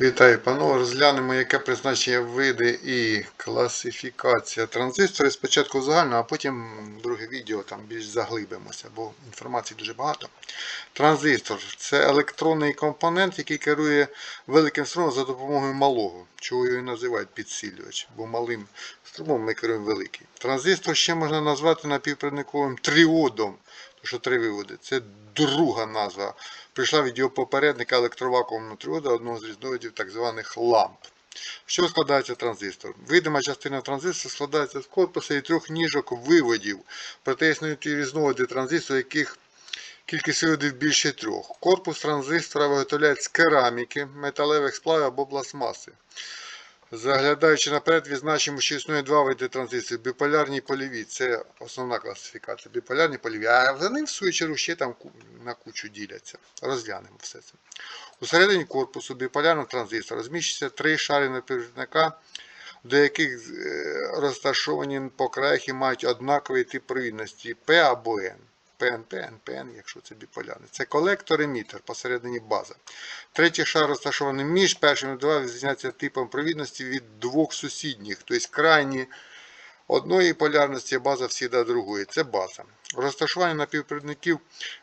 Вітаю, панове. Розглянемо, яке призначення види і класифікація транзисторів. Спочатку загально, а потім друге відео там більш заглибимося, бо інформації дуже багато. Транзистор це електронний компонент, який керує великим струмом за допомогою малого, чого його і називають підсилювач, бо малим струмом ми керуємо великий. Транзистор ще можна назвати напівпровідниковим тріодом, тому що три виводи. Це друга назва. Прийшла від його попередника електровакуумного тріода, одного з різновидів так званих ламп. Чого складається транзистор? Видима частина транзистора складається з корпуса і трьох ніжок виводів. Проте існують і різновиди транзисторів, яких кількість виводів більше трьох. Корпус транзистора виготовляють з кераміки, металевих сплавів або пластмаси. Заглядаючи наперед, відзначимо, що існує два види транзисторів: біполярні і польові. Це основна класифікація. Біполярні і польові. А вони, в свою чергу, ще там на кучу діляться. Розглянемо все це. Усередині корпусу біполярного транзистора розміщується три шари напівпровідника, до яких е, розташовані по краях і мають однаковий тип провідності P або N. ПНП, НПН, якщо це біполярний. Це колектор емітер, посередині база. Третій шар розташований між першими двома відрізняється типом провідності від двох сусідніх, тобто крайні одної полярності, а база всіда другої. Це база. Розташування напівпровідників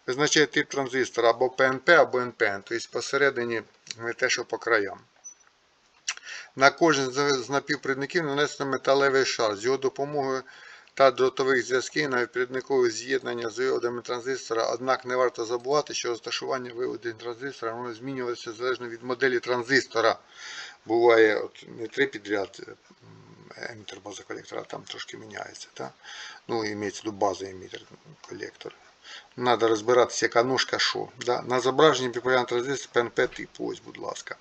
визначає тип транзистора або ПНП, або НПН, тобто посередині не те, що по краям. На кожен з напівпровідників нанесено металевий шар. З його допомогою та дротових зв'язків навпровідникове з'єднання з іодами транзистора, однак не варто забувати, що розташування виводів транзистора може змінюватися залежно від моделі транзистора. Буває от, не три підряд емітер база колектора, там трошки міняється. Та? Ну, імеється до база емітер колектор. Треба розбиратися, яка ножка що. Да? На зображенні біполярного транзистора ПНП типу, ось, будь ласка.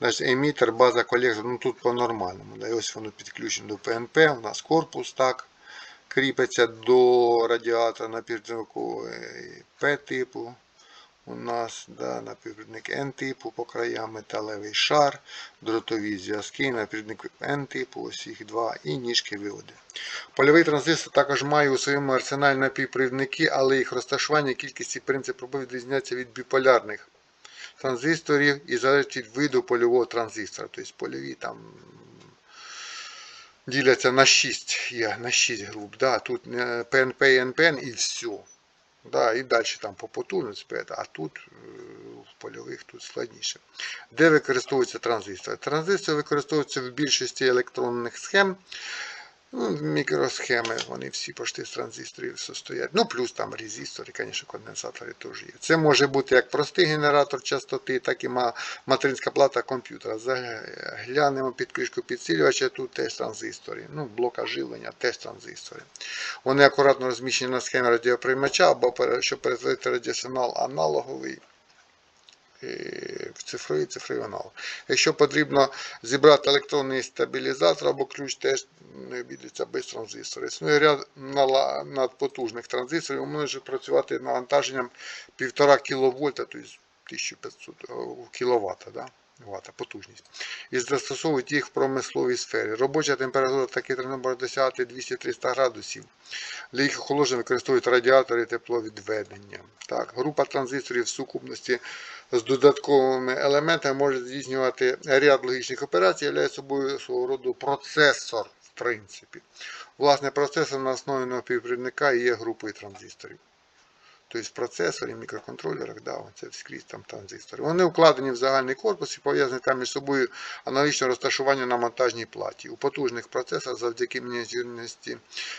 Значить, емітер, база колектор, ну тут по-нормальному. Да? Ось воно підключено до ПНП, у нас корпус так кріпиться до радіатора напівпровідникової П-типу. У нас да, напівпровідник N-типу по краям, металевий шар, дротові зв'язки, напівпровідник N-типу, ось їх два, і ніжки виводи. Польовий транзистор також має у своєму арсеналі напівпровідники, але їх розташування, кількість і принцип роботи відрізняються від біполярних транзисторів і залежить від виду польового транзистора. Тобто польові там діляться на 6, є, на 6 груп. Да, тут е, ПНП і НПН і все. Да, і далі там по потужності, а тут е, в польових тут складніше. Де використовується транзистор? Транзистор використовується в більшості електронних схем. Ну, мікросхеми, вони всі почти з транзисторів состоять. Ну, плюс там резистори, звісно, конденсатори теж є. Це може бути як простий генератор частоти, так і ма- материнська плата комп'ютера. Заглянемо під кришку підсилювача, тут теж транзистори. Ну, блока живлення теж транзистори. Вони акуратно розміщені на схемі радіоприймача, або щоб перетворити радіосигнал аналоговий в цифровий цифровий аналог. Якщо потрібно зібрати електронний стабілізатор або ключ, теж не обійдеться без транзистора. Існує ряд надпотужних транзисторів, може працювати навантаженням 1,5 кВт, тобто 1500 кВт. Да? Вата, потужність. І застосовують їх в промисловій сфері. Робоча температура таких може досягати 200-300 градусів. Для їх охолодження використовують радіатори тепловідведення. Так, група транзисторів в сукупності з додатковими елементами може здійснювати ряд логічних операцій, являє собою свого роду процесор, в принципі. Власне, процесор на основі напівпровідника є групою транзисторів. Тобто в процесорі, мікроконтролерах, да, це скрізь там транзистори. Вони вкладені в загальний корпус і пов'язані там між собою аналогічно розташування на монтажній платі. У потужних процесах завдяки мініатюрності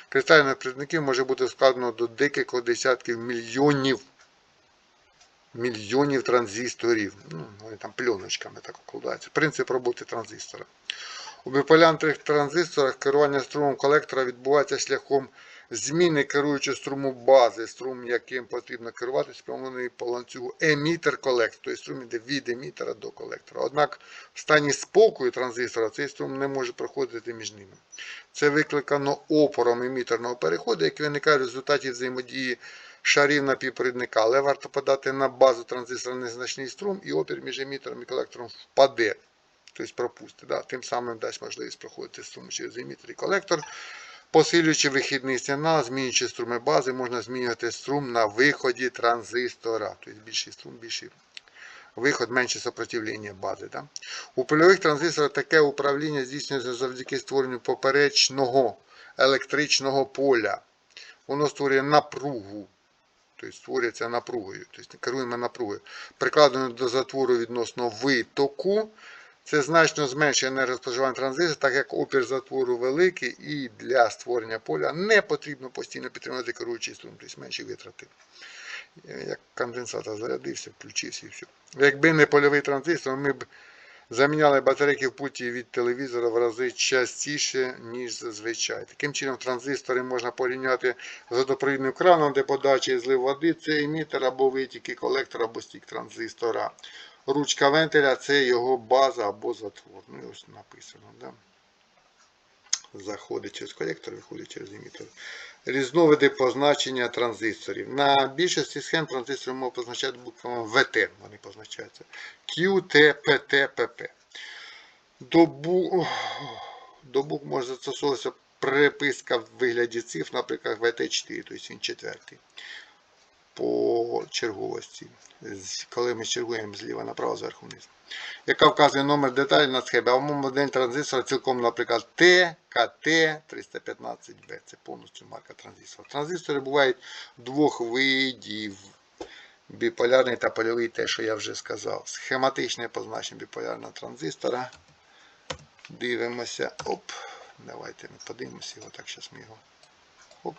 кристальних провідників може бути складено до декількох десятків мільйонів мільйонів транзисторів. Ну, вони там пленочками так укладаються. Принцип роботи транзистора. У біполярних транзисторах керування струмом колектора відбувається шляхом зміни керуючого струму бази, струм, яким потрібно керувати, спрямований по ланцюгу емітер-колектор, тобто струм йде від емітера до колектора. Однак в стані спокою транзистора цей струм не може проходити між ними. Це викликано опором емітерного переходу, який виникає в результаті взаємодії шарів напівпровідника, але варто подати на базу транзистора незначний струм, і опір між емітером і колектором впаде, тобто пропустить. Да? Тим самим дасть можливість проходити струм через емітер і колектор. Посилюючи вихідний сигнал, змінюючи струми бази, можна змінювати струм на виході транзистора. Тобто більший струм, більший виход менше сопротивлення бази. Да? У польових транзисторах таке управління здійснюється завдяки створенню поперечного електричного поля. Воно створює напругу. Тобто створюється напругою. Тобто керуємо напругою. Прикладено до затвору відносно витоку. Це значно зменшує енергоспоживання транзистора, так як опір затвору великий і для створення поля не потрібно постійно підтримувати керуючий струм, тобто менші витрати. Як конденсатор зарядився, включився і все. Якби не польовий транзистор, ми б заміняли батарейки в путі від телевізора в рази частіше, ніж зазвичай. Таким чином, транзистори можна порівняти з водопровідним краном, де подача і злив води це емітер або витіки колектора або стік транзистора. Ручка вентиля це його база або затвор. Ну, ось написано. Да? Заходить через колектор, виходить через емітер. Різновиди позначення транзисторів. На більшості схем транзистори можуть позначати буквами ВТ. Вони позначаються. Q, T, PT, PP. До, бу... До букв може застосовуватися приписка в вигляді цифр, наприклад, ВТ4, тобто він четвертий. По черговості. Коли ми чергуємо зліва направо, зверху вниз. Яка вказує номер деталі на схемі. А модель транзистора цілком, наприклад, Т, КТ 315Б. Це повністю марка транзистора. Транзистори бувають двох видів. Біполярний та польовий, те, що я вже сказав. Схематичне позначення біполярного транзистора. Дивимося. Оп. Давайте ми подивимося його. Так, зараз ми його. Оп.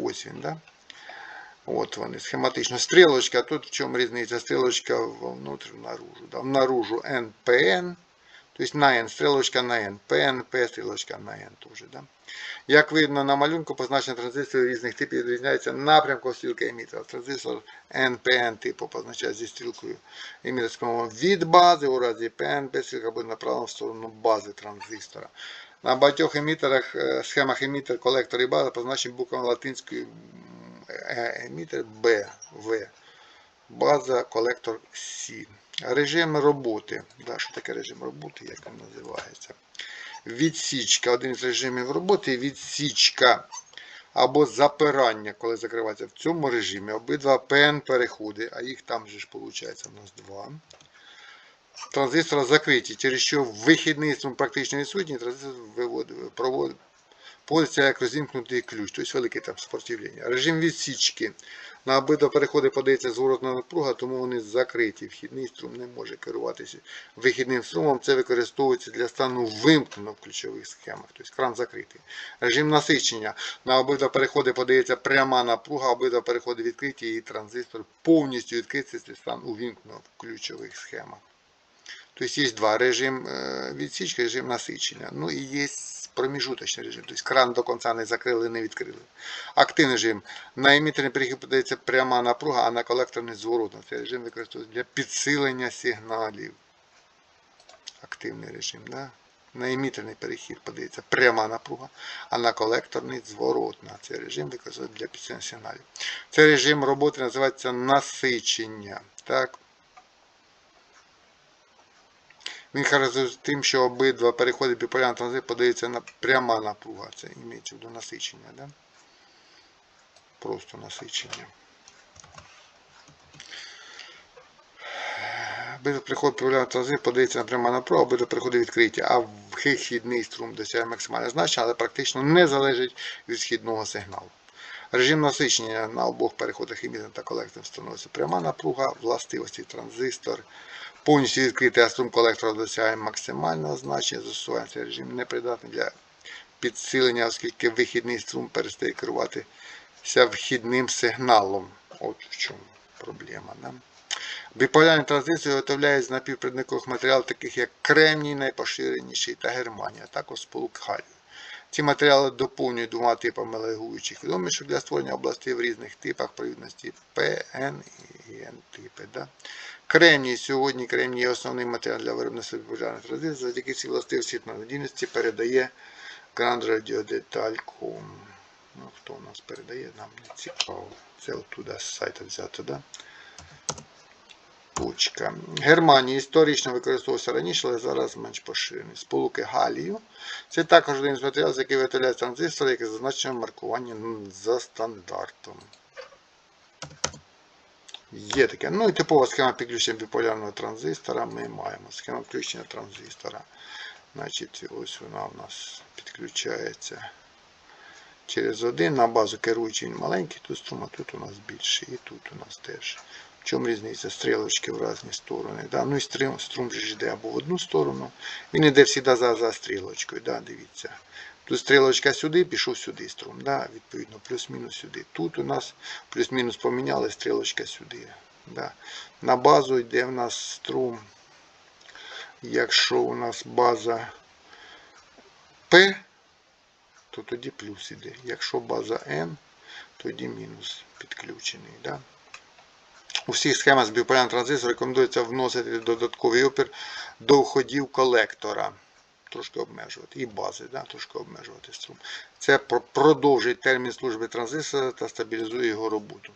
Ось він, да? От вони, схематично. Стрілочка, тут в чому різниця? Стрілочка внутрь, наружу. Да? Наружу NPN, тобто на N, стрілочка на N, PNP, стрілочка на N теж. Да? Як видно на малюнку, позначення транзисторів різних типів відрізняється напрямком стрілки емітера. Транзистор NPN типу позначає зі стрілкою емітерського від бази, у разі PNP стрілка буде направлена в сторону бази транзистора. На багатьох емітерах, е, схемах емітер, колектор і база позначені буквами латинської емітер Б, В. База, колектор С. Режим роботи. Да, що таке режим роботи, як він називається? Відсічка. Один з режимів роботи відсічка або запирання, коли закривається в цьому режимі. Обидва ПН переходи, а їх там же ж виходить у нас два. Транзистори закриті, через що вихідний практично відсутній, транзистор виводить, як розімкнутий ключ, тобто велике там сопротивлення. Режим відсічки. На обидва переходи подається зворотна напруга, тому вони закриті. Вхідний струм не може керуватися вихідним струмом. Це використовується для стану вимкнено в ключових схемах, тобто кран закритий. Режим насичення. На обидва переходи подається пряма напруга, обидва переходи відкриті і транзистор повністю відкритий, це стан увімкнено в ключових схемах. Тобто є два режим е, відсічки, режим насичення. Ну і є проміжуточний режим. Тобто кран до кінця не закрили, не відкрили. Активний режим. На емітерний перехід подається пряма напруга, а на колекторний зворотно. Цей режим використовується для підсилення сигналів. Активний режим. Да? На емітерний перехід подається пряма напруга, а на колекторний зворотна. Цей режим використовується для підсилення сигналів. Цей режим роботи називається насичення. Так? Він характеризується тим, що обидва переходи біполярного транзистора подається на пряма напруга. Це імеється виду насичення. Да? Просто насичення. Обидва переходи біполярного транзистора подається на пряма напруга, обидва переходи відкриті, а вихідний струм досягає максимального значення, але практично не залежить від східного сигналу. Режим насичення на обох переходах емітер та колектор становиться пряма напруга, властивості транзистор повністю відкритий, а струм колектора досягає максимального значення. Застосування цей режим непридатний для підсилення, оскільки вихідний струм перестає керуватися вхідним сигналом. От в чому проблема. Да? Біполярні транзистори виготовляють з напівпровідникових матеріалів, таких як кремній, найпоширеніший та германія, а також сполук галію. Ці матеріали доповнюють двома типами легуючих відомішок для створення областей в різних типах провідності P, N і N типи. Да? Кремній. Сьогодні кремній є основний матеріал для виробництва біполярних транзисторів. Завдяки цій властивості надійності передає Detalcom. Ну, хто у нас передає, нам не цікаво. Це оттуда з сайта взято, да? Точка. Германія історично використовувався раніше, але зараз менш поширений. Сполуки галію. Це також один з матеріалів, який виготовляє транзистори, який зазначено маркування за стандартом. Є таке. Ну і типова схема підключення біполярного транзистора ми маємо. Схема включення транзистора. Значить, ось вона у нас підключається через один. На базу керуючий маленький, тут струм, а тут у нас більший. І тут у нас теж. В чому різниця? Стрілочки в різні сторони. Да? Ну і струм, струм ж йде або в одну сторону. Він йде завжди за, за стрілочкою. Да? Дивіться. Тут стрілочка сюди, пішов сюди струм. Да? Відповідно, плюс-мінус сюди. Тут у нас плюс-мінус поміняли стрілочка сюди. Да. На базу йде в нас струм. Якщо у нас база P, то тоді плюс іде. Якщо база N, тоді мінус підключений. Да? У всіх схемах з біполярним транзистором рекомендується вносити додатковий опір до входів колектора. Трошки обмежувати. І бази, да, трошки обмежувати струм. Це продовжує термін служби транзистора та стабілізує його роботу.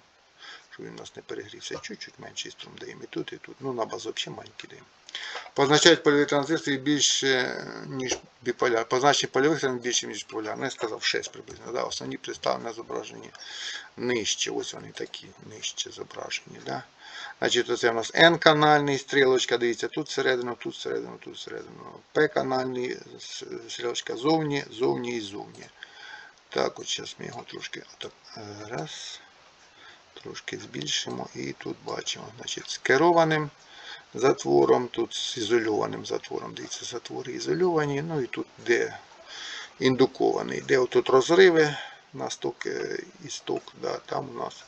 Щоб він у нас не перегрівся. Чуть-чуть менший струм даємо і тут, і тут. Ну, на базу взагалі маленький даємо. Позначають польові транзистори більше, ніж біполяр. Позначення польових транзисторів більше, ніж біполяр. Ну, я сказав 6 приблизно. Да? Основні представлені на зображенні нижче. Ось вони такі, нижче зображені. Да? Значить, оце у нас N-канальний стрілочка, дивіться, тут всередину, тут всередину, тут всередину. P-канальний стрілочка зовні, зовні і зовні. Так, от зараз ми його трошки отак, раз, трошки збільшимо і тут бачимо. Значить, з керованим затвором, тут з ізольованим затвором. Дивіться, затвори ізольовані. Ну і тут де індукований. Де отут розриви на сток е, і сток, да, там у нас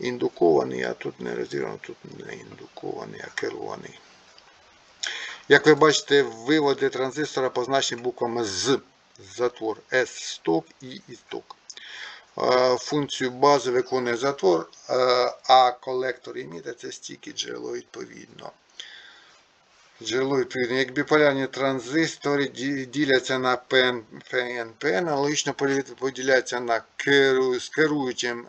індукований, а тут не розірваний, тут не індукований, а керований. Як ви бачите, виводи транзистора позначені буквами з затвор S сток і істок. Е, Функцію бази виконує затвор, е, а колектор емітер це стільки джерело відповідно. Джерело відповідно. Як біполярні транзистори діляться на PN, аналогічно полі- на керу, з керуючим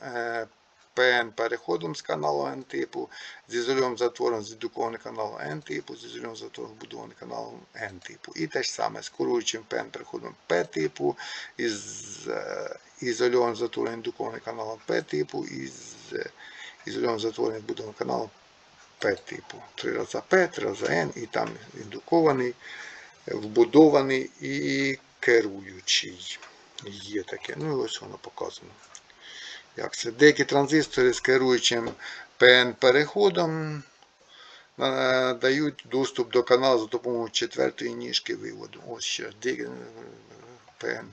PN переходом з каналу N типу, з ізольовим затвором з індукованим каналом N типу, з ізольовим затвором вбудованим каналом N типу. І те ж саме з керуючим PN переходом P типу, із е, ізольованим затвором індукованим каналом P типу, і з е, ізольованим затвором вбудованим каналом П типу. Три рази П, три рази N, і там індукований, вбудований і керуючий. Є таке. Ну і ось воно показано. Як це? Деякі транзистори з керуючим PN переходом е, дають доступ до каналу за допомогою четвертої ніжки виводу. Ось ще деякі е,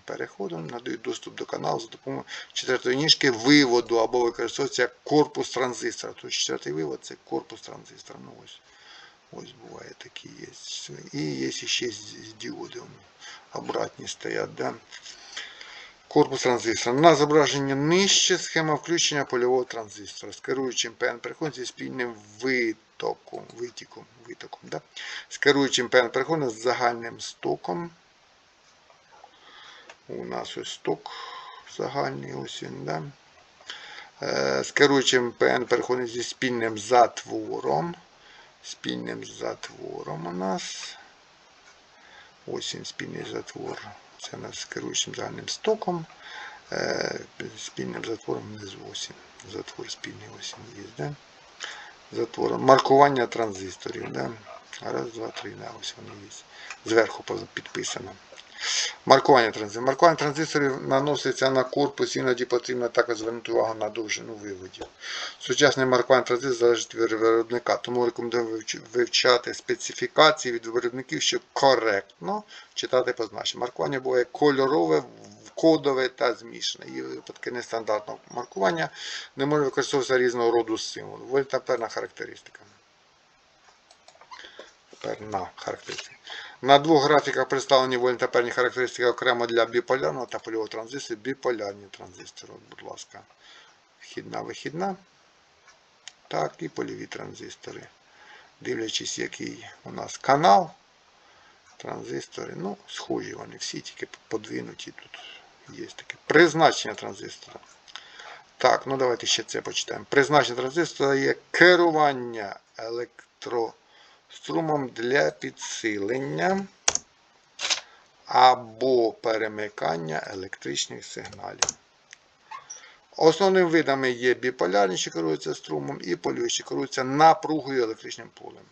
надають доступ до каналу за допомогою четвертої ніжки виводу або використовується як корпус транзистора. Тобто четвертий вивод це корпус транзистора. Ну ось, ось буває такі є. І є ще з діоди. Обратні стоять. Да? Корпус транзистора. На зображенні нижче схема включення польового транзистора з керуючим PN переходом зі спільним витоком. витіком, витоком да? З керуючим PN переходом з загальним стоком. У нас ось сток загальний, ось він, да? Е, З керуючим PN переходом зі спільним затвором. Спільним затвором у нас. Ось він спільний затвор. Це у нас з керуючим загальним стоком. Е, Спільним затвором з 8. Затвор спільний ось він є. Да? Затвором. Маркування транзисторів. Да? Раз, два, три. Да, ось вони є. Зверху підписано. Маркування транзисторів. Маркування транзисторів наноситься на корпус, іноді потрібно також звернути увагу на довжину виводів. Сучасне маркування транзисторів залежить від виробника, тому рекомендую вивчати специфікації від виробників, щоб коректно читати позначення. Маркування буває кольорове, кодове та змішане. Є випадки нестандартного маркування, не може використовуватися різного роду символи. Вольтамперна характеристика. Перна характеристика. На двох графіках представлені вольтамперні характеристики окремо для біполярного та польового транзисторів. Біполярні транзистори, будь ласка. Вхідна, вихідна. Так, і польові транзистори. Дивлячись, який у нас канал. Транзистори, ну, схожі вони всі, тільки подвинуті тут є таке. Призначення транзистора. Так, ну давайте ще це почитаємо. Призначення транзистора є керування електрострумом для підсилення або перемикання електричних сигналів. Основними видами є біполярні, що керуються струмом, і полюючі, що керуються напругою електричним полем.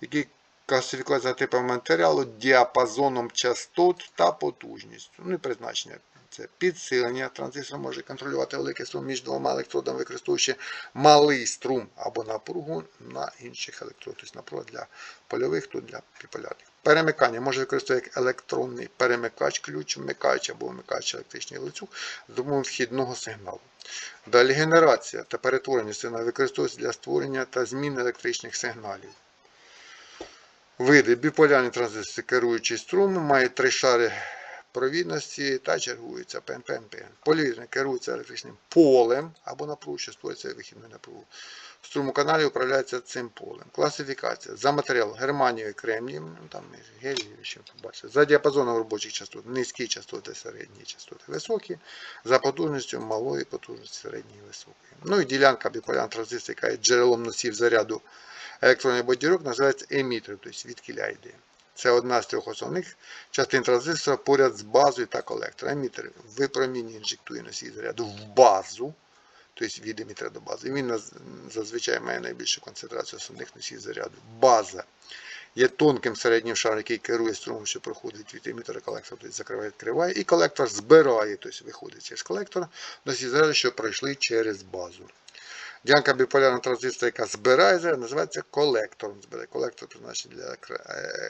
Які класифікуються за типом матеріалу, діапазоном частот та потужністю. Ну і призначення. Це підсилення. Транзистор може контролювати великий струм між двома електродами, використовуючи малий струм або напругу на інших електродах. Тобто напруга для польових, тут для біполярних. Перемикання може використовувати як електронний перемикач, ключ, вмикач або вмикач електричний ланцюг з допомогою вхідного сигналу. Далі генерація та перетворення сигналу використовується для створення та зміни електричних сигналів. Види біполярні транзистори керуючий струмом мають три шари провідності та чергуються ПНПНП. Полівірні керуються електричним полем або напругою, що створюється вихідною напругою. Струм у каналі управляється цим полем. Класифікація. За матеріал германією кремнієм, ну там гелій, ще побачите. За діапазоном робочих частот, низькі частоти, середні частоти, високі. За потужністю малої потужності, середньої і високої. Ну і ділянка біполярного транзистора, яка є джерелом носів заряду електронних бодірок, називається емітер, тобто відкіля йде. Це одна з трьох основних частин транзистора поряд з базою та колектором. Емітер випромінює інжектує носій заряду в базу, тобто від емітера до бази. Він зазвичай має найбільшу концентрацію основних носій заряду. База є тонким середнім шаром, який керує струмом, що проходить від емітера колектора, тобто закриває, відкриває. І колектор збирає, тобто виходить через колектор, носій заряду, що пройшли через базу. Ділянка біполярного транзистора, яка збирає називається колектором. Збирає. Колектор призначений для е,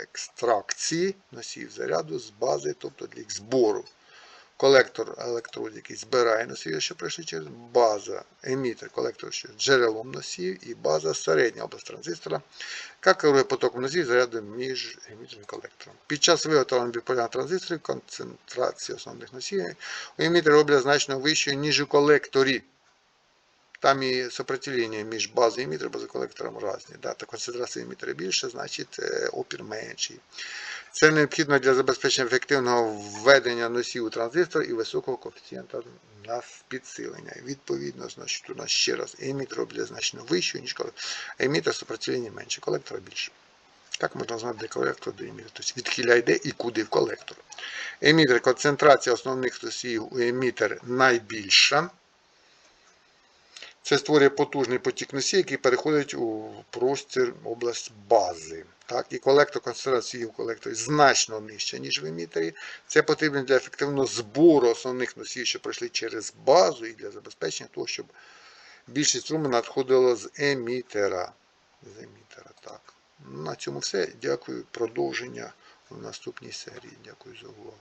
екстракції носіїв заряду з бази, тобто для їх збору. Колектор електрод, який збирає носії, що пройшли через база, емітер, колектор, що джерелом носіїв, і база середня область транзистора, яка керує потоком носіїв заряду між емітером і колектором. Під час виготовлення біполярних транзисторів концентрація основних носіїв у емітері роблять значно вищою, ніж у колекторі. Там і сопротивлення між базою і емітером, базою колектором різні. Да? Та концентрація емітера більше, значить е, опір менший. Це необхідно для забезпечення ефективного введення носів у транзистор і високого коефіцієнта на підсилення. Відповідно, значить, у нас ще раз емітер роблять значно вищою, ніж. Емітер сопротивлення менше, колектора більше. Так можна знати, де колектор, де емітер. Тобто відхиля йде і куди в колектор. Емітер, концентрація основних носіїв у емітер найбільша. Це створює потужний потік носій, який переходить у простір область бази. Так? І колектор концентрації в колекторі значно нижча, ніж в емітері. Це потрібно для ефективного збору основних носіїв, що пройшли через базу, і для забезпечення того, щоб більшість струму надходило з емітера. З емітера так. На цьому все. Дякую. Продовження в наступній серії. Дякую за увагу.